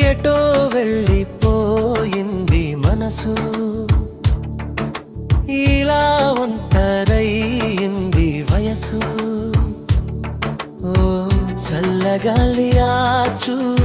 ఎటో వెళ్ళిపోయింది మనసు. ఇలా ఒంటరయింది వయసు. ఓ చల్లగాలి ఆచూ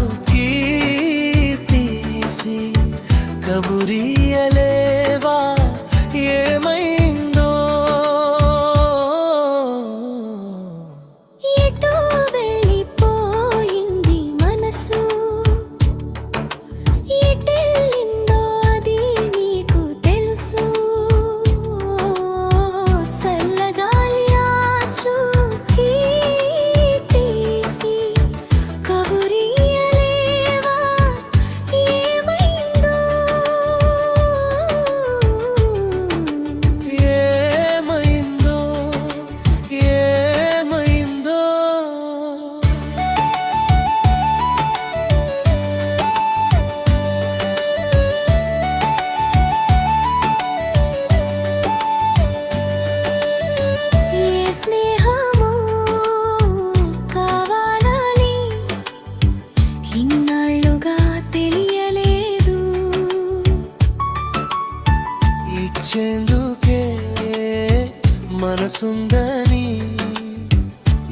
మనసుందని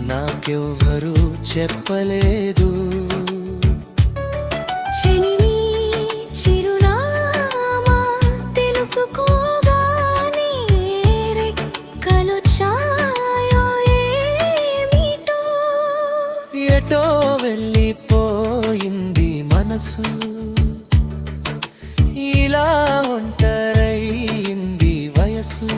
నాకెవ్వరూ చెప్పలేదు. ఎటో వెళ్ళిపోయింది మనసు? ఇలా ఒంటరయింది వయసు?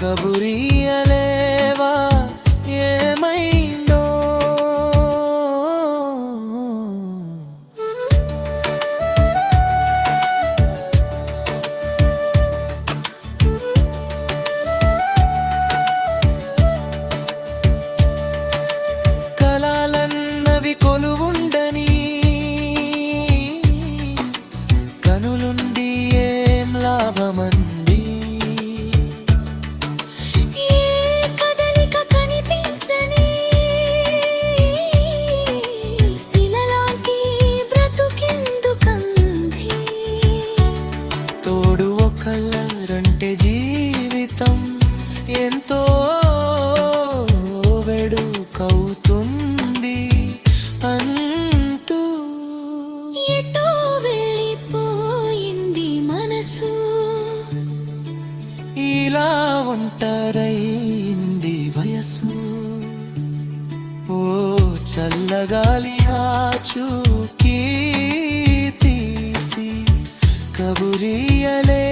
खबुरी अले కౌతుంది అంటూ. ఎటో వెళ్ళిపోయింది మనసు. ఇలా ఒంటరైంది వయసు ఓ చల్లగాలి ఆచూకీ తీసి కబురియలే